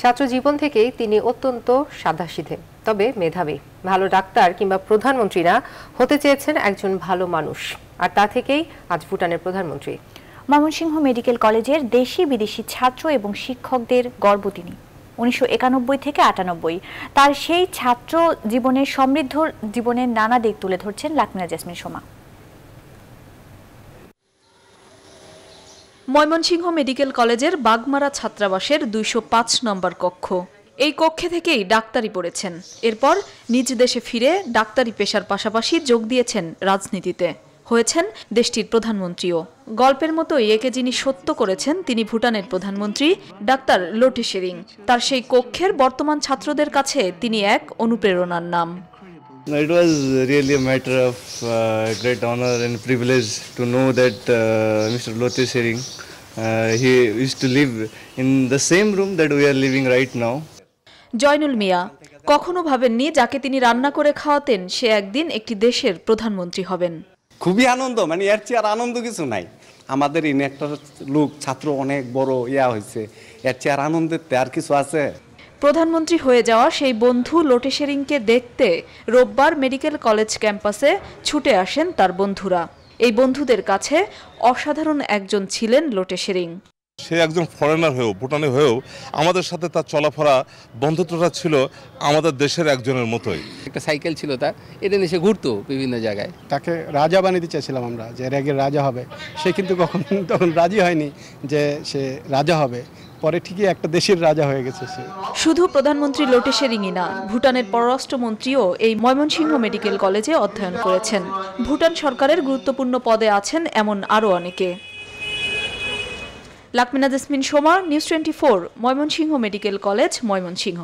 ছাত্র জীবন থেকেই তিনি অত্যন্ত সাদাসিধে, তবে মেধাবী, ভালো ডাক্তার কিংবা প্রধানমন্ত্রী না হতে চেয়েছেন একজন ভালো মানুষ। আর তা থেকেই আজ ভুটানের প্রধানমন্ত্রী। ময়মনসিংহ মেডিকেল কলেজের দেশি বিদেশি ছাত্র এবং শিক্ষকদের গর্ব তিনি, উনিশশো একানব্বই থেকে আটানব্বই। তার সেই ছাত্র জীবনের সমৃদ্ধ জীবনের নানা দিক তুলে ধরছেন লাকমিনা জেসমিন সোমা। ময়মনসিংহ মেডিকেল কলেজের বাগমারা ছাত্রাবাসের দুইশো পাঁচ নম্বর কক্ষ। এই কক্ষে থেকেই ডাক্তারি পড়েছেন। এরপর নিজ দেশে ফিরে ডাক্তারি পেশার পাশাপাশি যোগ দিয়েছেন রাজনীতিতে। হয়েছেন দেশটির প্রধানমন্ত্রীও। গল্পের মতোই একে যিনি সত্য করেছেন, তিনি ভুটানের প্রধানমন্ত্রী ডাক্তার লোটে শেরিং। তার সেই কক্ষের বর্তমান ছাত্রদের কাছে তিনি এক অনুপ্রেরণার নাম। No, it was really a matter of uh, great honor and privilege to know that uh, Mr. Lotte Sering, uh, he used to live in the same room that we are living right now. Zainul মিয়া কখনো ভাবেননি যাকে তিনি রান্না করে খাওয়াতেন সে একদিন একটি দেশের প্রধানমন্ত্রী হবেন খুবই আনন্দ মানে এর চেয়ে আর আনন্দ কিছু নাই আমাদের ইনি একটা লোক ছাত্র অনেক বড় ইয়া হয়েছে এর চেয়ে আর আনন্দের তে আর কিছু আছে প্রধানমন্ত্রী হয়ে যাওয়া সেই বন্ধু লোটে শেরিংকে দেখতে রোববার মেডিকেল কলেজ ক্যাম্পাসে ছুটে আসেন তার বন্ধুরা। এই বন্ধুদের কাছে অসাধারণ একজন ছিলেন লোটে শেরিং সে একজন ফরেনার হয়েও ভুটানে হয়েও আমাদের সাথে তার চলাফেরা বন্ধুত্বটা ছিল আমাদের দেশের একজনের মতোই। একটা সাইকেল ছিল তার এটা নিয়ে সে ঘুরতো বিভিন্ন জায়গায়। তাকে রাজা বানাতে চেয়েছিলাম আমরা যে র্যাগের রাজা হবে। সে কিন্তু কখন তখন রাজি হয়নি যে সে রাজা হবে। পরে ঠিকই একটা দেশের রাজা হয়ে গেছে সে। শুধু প্রধানমন্ত্রী লোটে শেরিংই না, ভুটানের পররাষ্ট্রমন্ত্রীও এই ময়মনসিংহ মেডিকেল কলেজে অধ্যয়ন করেছেন। ভুটান সরকারের গুরুত্বপূর্ণ পদে আছেন এমন আরও অনেকে। Lakmina Jesmin সোমার news twenty four, Mymensingh medical college, Mymensingh.